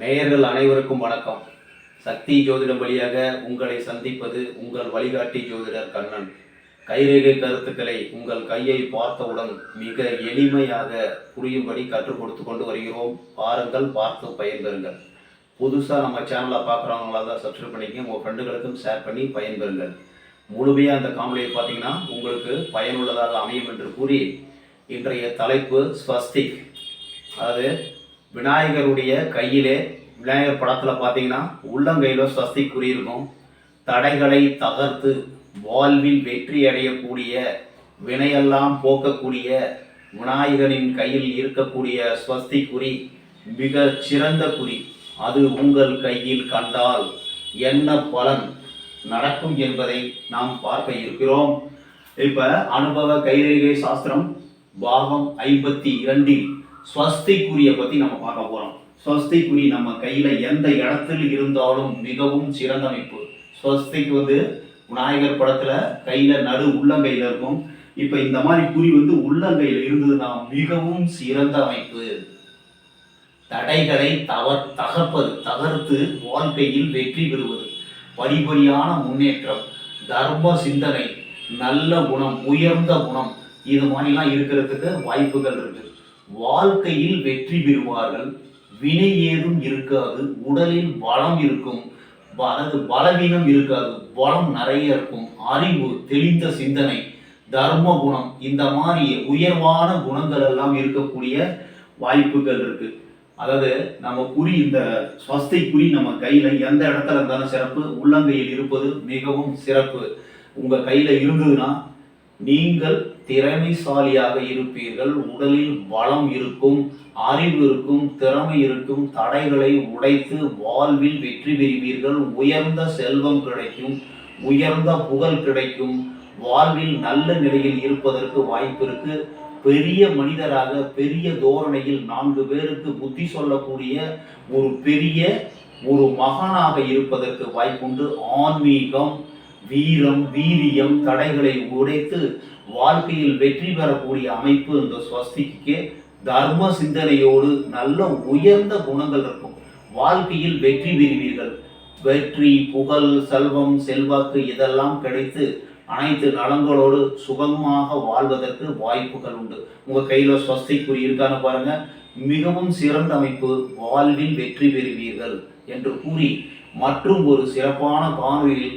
நேயர்கள் அனைவருக்கும் வணக்கம். சக்தி ஜோதிடம் வழியாக உங்களை சந்திப்பது உங்கள் வழிகாட்டி ஜோதிடர் கண்ணன். கைரேகை கருத்துக்களை உங்கள் கையை பார்த்தவுடன் மிக எளிமையாக புரியும்படி கற்றுக் கொடுத்து கொண்டு வருகிறோம். பாருங்கள் பார்த்து பயன்பெறுங்கள். புதுசாக நம்ம சேனலை பார்க்குறவங்களா தான் சப்ஸ்கிரைப் பண்ணிக்கங்க. உங்கள் ஃப்ரெண்டுகளுக்கும் ஷேர் பண்ணி பயன்பெறுங்கள். முழுமையாக அந்த காணொலியை பார்த்தீங்கன்னா உங்களுக்கு பயனுள்ளதாக அமையும் என்று கூறி இன்றைய தலைப்பு ஸ்வஸ்திக். அதாவது விநாயகருடைய கையிலே விநாயகர் படத்தில் பார்த்தீங்கன்னா உள்ளங்கையில் ஸ்வஸ்திக் குறியிருக்கும் தடைகளை தகர்த்து வாழ்வில் வெற்றி அடையக்கூடிய வினையெல்லாம் போக்கக்கூடிய விநாயகரின் கையில் இருக்கக்கூடிய ஸ்வஸ்தி குறி மிக சிறந்த குறி. அது உங்கள் கையில் கண்டால் என்ன பலன் நடக்கும் என்பதை நாம் பார்க்க இருக்கிறோம். இப்ப அனுபவ கைரேகை சாஸ்திரம் பாகம் ஐம்பத்தி இரண்டில் ஸ்வஸ்திக்குரிய குறியை பத்தி நம்ம பார்க்க போறோம். ஸ்வஸ்தி நம்ம கையில எந்த இடத்தில் இருந்தாலும் மிகவும் சிறந்தமைப்பு ஸ்வஸ்திக்கு வந்து விநாயகர் படத்துல கையில நடு உள்ளங்கையில இருக்கும். இப்ப இந்த மாதிரி குறி வந்து உள்ளங்கையில இருந்ததுன்னா மிகவும் சிறந்த அமைப்பு. தடைகளை தவ தகர்ப்பது தகர்த்து வாழ்க்கையில் வெற்றி பெறுவது. படிப்படியான முன்னேற்றம் தர்ம சிந்தனை நல்ல குணம் உயர்ந்த குணம் இது மாதிரிலாம் இருக்கிறதுக்கு வாய்ப்புகள் இருக்குது வாழ்க்கையில் வெற்றி பெறுவார்கள். வினை ஏதும் இருக்காது. உடலில் பலம் இருக்கும். ப- அதாவது பலவீனம் இருக்காது. பலம் நிறைய இருக்கும். அறிவு தெளிந்த சிந்தனை தர்ம குணம் இந்த மாதிரி உயர்வான குணங்கள் எல்லாம் இருக்கக்கூடிய வாய்ப்புகள் இருக்கு. அதாவது நம்ம குறி இந்த ஸ்வஸ்தை குறி நம்ம கையில எந்த இடத்துல இருந்தாலும் சிறப்பு. உள்ளங்கையில் இருப்பது மிகவும் சிறப்பு. உங்க கையில இருந்ததுன்னா நீங்கள் திறமைசாலியாக இருப்பீர்கள். உடலில் வளம் இருக்கும் அறிவு இருக்கும் திறமை இருக்கும் தடைகளை உடைத்து வாழ்வில் வெற்றி பெறுவீர்கள். உயர்ந்த செல்வம் கிடைக்கும் உயர்ந்த புகழ் கிடைக்கும். வாழ்வில் நல்ல நிலையில் இருப்பதற்கு வாய்ப்பு இருக்கு. பெரிய மனிதராக பெரிய தோரணையில் நான்கு பேருக்கு புத்தி சொல்லக்கூடிய ஒரு பெரிய ஒரு மகனாக இருப்பதற்கு வாய்ப்புண்டு. ஆன்மீகம் வீரம் வீரியம் தடைகளை உடைத்து வாழ்க்கையில் வெற்றி பெறக்கூடிய அமைப்பு இந்த ஸ்வஸ்திக்கு தர்ம சிந்தனையோடு நல்ல உயர்ந்த குணங்கள் இருக்கும். வாழ்க்கையில் வெற்றி பெறுவீர்கள். வெற்றி புகழ் செல்வம் செல்வாக்கு இதெல்லாம் கிடைத்து அனைத்து நலங்களோடு சுகமாக வாழ்வதற்கு வாய்ப்புகள் உண்டு. உங்க கையில் ஸ்வஸ்திக்குறி இருக்கான்னு பாருங்க. மிகவும் சிறந்த அமைப்பு வாழ்வில் வெற்றி பெறுவீர்கள் என்று கூறி மற்றும் ஒரு சிறப்பான காணொலியில்